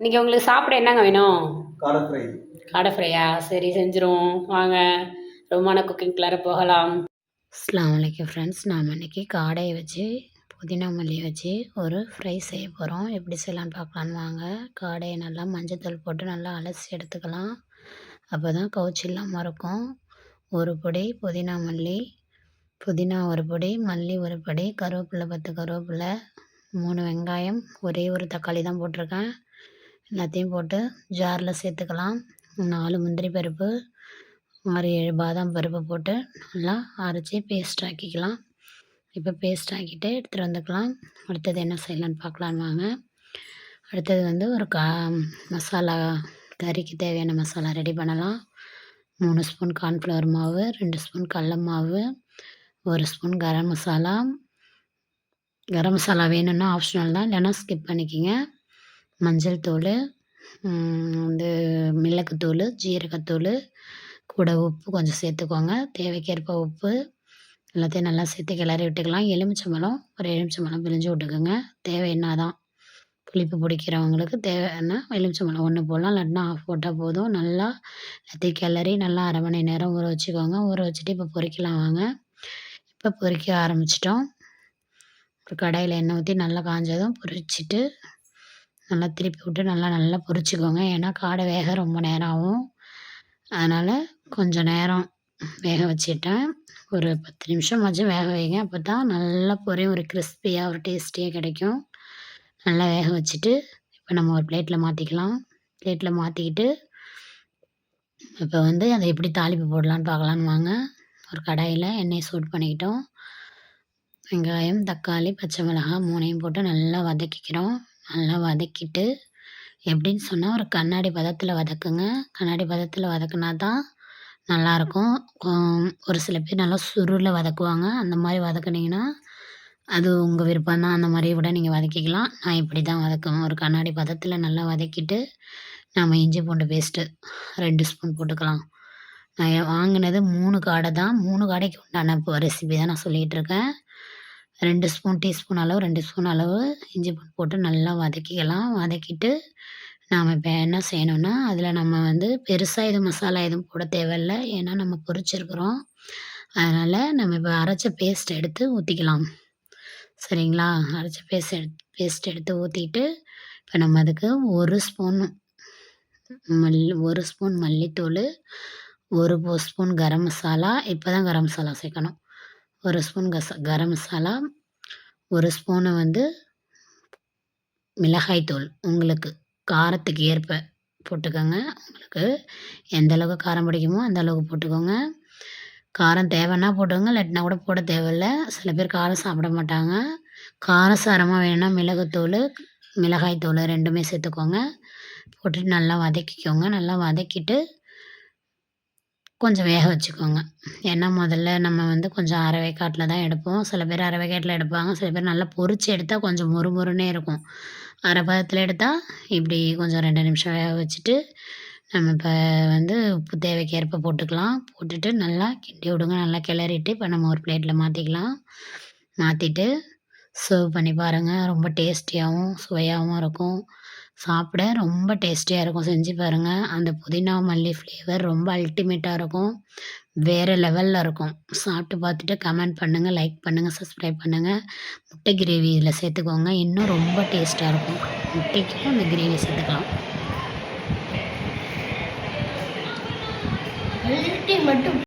இன்னைக்கு உங்களுக்கு சாப்பிட என்னங்க வேணும்? காடை ஃப்ரை. காடை ஃப்ரையா? சரி செஞ்சிரும் வாங்க. ரொமான குக்கிங் கிளார போகலாம். அஸ்லாம் வலைக்கம் ஃப்ரெண்ட்ஸ். நாம் இன்னைக்கு காடையை வச்சு புதினா மல்லியை வச்சு ஒரு ஃப்ரை செய்ய போகிறோம் எப்படி செய்யலாம்னு பார்க்கலான்னு வாங்க. காடையை நல்லா மஞ்சத்தூள் போட்டு நல்லா அலசி எடுத்துக்கலாம். அப்போ தான் கவுச்சி இல்லாமல் இருக்கும். ஒரு பொடி புதினா மல்லி புதினா ஒரு பொடி மல்லி ஒரு பொடி கருவேப்பிலை பத்து கருவேப்பிலை மூணு வெங்காயம் ஒரே ஒரு தக்காளி தான் போட்டிருக்கேன். எல்லாத்தையும் போட்டு ஜாரில் சேர்த்துக்கலாம். நாலு முந்திரி பருப்பு ஆறு ஏழு பாதாம் பருப்பு போட்டு நல்லா அரைச்சி பேஸ்ட் ஆக்கிக்கலாம். இப்போ பேஸ்ட் ஆக்கிட்டு எடுத்துகிட்டு வந்துக்கலாம். அடுத்தது என்ன செய்யலான்னு பார்க்கலான்னு வாங்க. அடுத்தது வந்து ஒரு கா மசாலா கறிக்கு தேவையான மசாலா ரெடி பண்ணலாம். மூணு ஸ்பூன் கார்ன்ஃப்ளவர் மாவு ரெண்டு ஸ்பூன் கடல மாவு ஒரு ஸ்பூன் கரம் மசாலா. கரம் மசாலா வேணும்னா ஆப்ஷனல் தான். இல்லைன்னா ஸ்கிப் பண்ணிக்கிங்க. மஞ்சள் தூள் வந்து மிளகுத்தூள் ஜீரகத்தூள் கூட உப்பு கொஞ்சம் சேர்த்துக்கோங்க. தேவைக்கேற்ப உப்பு எல்லாத்தையும் நல்லா சேர்த்து கிளறி விட்டுக்கலாம். எலுமிச்சம்பழம் ஒரு எலுமிச்சம்பழம் பிழிஞ்சு விட்டுக்கோங்க. தேவைன்னா தான். புளிப்பு பிடிக்கிறவங்களுக்கு தேவைன்னா எலுமிச்சம்பழம் ஒன்று போடலாம். இல்லாட்டினா ஆஃப் போட்டால் போதும். நல்லா எல்லாத்தையும் கிளறி நல்லா அரை மணி நேரம் ஊற வச்சுக்கோங்க. ஊற வச்சுட்டு இப்போ பொறிக்கலாம் வாங்க. இப்போ பொறிக்க ஆரம்பிச்சிட்டோம். ஒரு கடையில் எண்ணெய் ஊற்றி நல்லா காஞ்சதும் பொரிச்சிட்டு நல்லா திருப்பி விட்டு நல்லா நல்லா பொரிச்சிக்கோங்க. ஏன்னா காடை வேக ரொம்ப நேரம் ஆகும் அதனால் கொஞ்சம் நேரம் வேக வச்சுட்டேன். ஒரு பத்து நிமிஷம் நிமிஷமாச்சும் வேக வைங்க. அப்போ தான் நல்லா பொரியும் ஒரு கிறிஸ்பியாக ஒரு டேஸ்டியாக கிடைக்கும். நல்லா வேக வச்சுட்டு இப்போ நம்ம ஒரு பிளேட்டில் மாற்றிக்கலாம் பிளேட்டில் மாற்றிக்கிட்டு இப்போ வந்து அதை எப்படி தாளிப்பு போடலான்னு பார்க்கலான்னு வாங்க. ஒரு கடாயில் எண்ணெய் சூட் பண்ணிக்கிட்டோம். வெங்காயம் தக்காளி பச்சை மிளகாய் மூணையும் போட்டு நல்லா வதக்கிக்கிறோம். நல்லா வதக்கிட்டு எப்படின்னு சொன்னால் ஒரு கண்ணாடி பதத்தில் வதக்குங்க. கண்ணாடி பதத்தில் வதக்குனா தான் நல்லாயிருக்கும். ஒரு சில பேர் நல்லா சுருளில் வதக்குவாங்க. அந்த மாதிரி வதக்குனிங்கன்னா அது உங்கள் விருப்பம் தான். அந்த மாதிரி கூட நீங்கள் வதக்கிக்கலாம். நான் இப்படி தான் வதக்குவேன் ஒரு கண்ணாடி பதத்தில் நல்லா வதக்கிட்டு நம்ம இஞ்சி பூண்டு பேஸ்ட்டு ரெண்டு ஸ்பூன் போட்டுக்கலாம். நான் வாங்கினது மூணு காடை தான். மூணு காடைக்கு உண்டான இப்போ ரெசிபி தான் நான் சொல்லிகிட்டு இருக்கேன். ரெண்டு ஸ்பூன் டீஸ்பூன் அளவு ரெண்டு ஸ்பூன் அளவு இஞ்சி பூண்டு போட்டு நல்லா வதக்கிக்கலாம். வதக்கிட்டு நாம் இப்போ என்ன செய்யணும்னா அதில் நம்ம வந்து பெருசாக எதுவும் மசாலா எதுவும் போட தேவையில்ல. ஏன்னா நம்ம பொரிச்சிருக்கிறோம். அதனால் நம்ம இப்போ அரைச்ச பேஸ்ட் எடுத்து ஊற்றிக்கலாம் சரிங்களா? அரைச்ச பேஸ்ட் எடு பேஸ்ட் எடுத்து ஊற்றிட்டு இப்போ நம்ம அதுக்கு ஒரு ஸ்பூன் மல் ஒரு ஸ்பூன் மல்லித்தூள் ஒரு ஸ்பூன் கரம் மசாலா இப்போ தான் கரம் மசாலா சேர்க்கணும். ஒரு ஸ்பூன் கச கரம் மசாலா ஒரு ஸ்பூனு வந்து மிளகாய்த்தூள் உங்களுக்கு காரத்துக்கு ஏற்ப போட்டுக்கோங்க. உங்களுக்கு எந்த அளவுக்கு காரம் பிடிக்குமோ அந்த அளவுக்கு போட்டுக்கோங்க. காரம் தேவைன்னா போட்டுக்கோங்க. இல்லாட்டினா கூட போட தேவையில்ல. சில பேர் காரம் சாப்பிட மாட்டாங்க. காரசாரமாக வேணும்னா மிளகுத்தூள் மிளகாய்த்தூள் ரெண்டுமே சேர்த்துக்கோங்க. போட்டுட்டு நல்லா வதக்கிக்கோங்க. நல்லா வதக்கிட்டு கொஞ்சம் வேக வச்சுக்கோங்க. ஏன்னா முதல்ல நம்ம வந்து கொஞ்சம் அரைவேக்காட்டில் தான் எடுப்போம். சில பேர் அரைவேக்காட்டில் எடுப்பாங்க. சில பேர் நல்லா பொறிச்சு எடுத்தால் கொஞ்சம் மொறுமொறுன்னே இருக்கும். அரை பதத்தில் எடுத்தால் இப்படி கொஞ்சம் ரெண்டு நிமிஷம் வேக வச்சுட்டு நம்ம இப்போ வந்து உப்பு தேவைக்கு ஏற்ப போட்டுக்கலாம். போட்டுட்டு நல்லா கிண்டி விடுங்க. நல்லா கிளறிட்டு இப்போ நம்ம ஒரு பிளேட்டில் மாற்றிக்கலாம் மாற்றிட்டு சர்வ் பண்ணி பாருங்கள் ரொம்ப டேஸ்டியாகவும் சுவையாகவும் இருக்கும். சாப்பிட ரொம்ப டேஸ்டியாக இருக்கும். செஞ்சு பாருங்கள் அந்த புதினா மல்லி ஃப்ளேவர் ரொம்ப அல்டிமேட்டாக இருக்கும். வேறு லெவலில் இருக்கும். சாப்பிட்டு பார்த்துட்டு கமெண்ட் பண்ணுங்கள் லைக் பண்ணுங்கள் சப்ஸ்கிரைப் பண்ணுங்கள் முட்டை கிரேவி இதில் சேர்த்துக்கோங்க. இன்னும் ரொம்ப டேஸ்ட்டாக இருக்கும். முட்டைக்கும் அந்த கிரேவி சேர்த்துக்கலாம். மட்டும்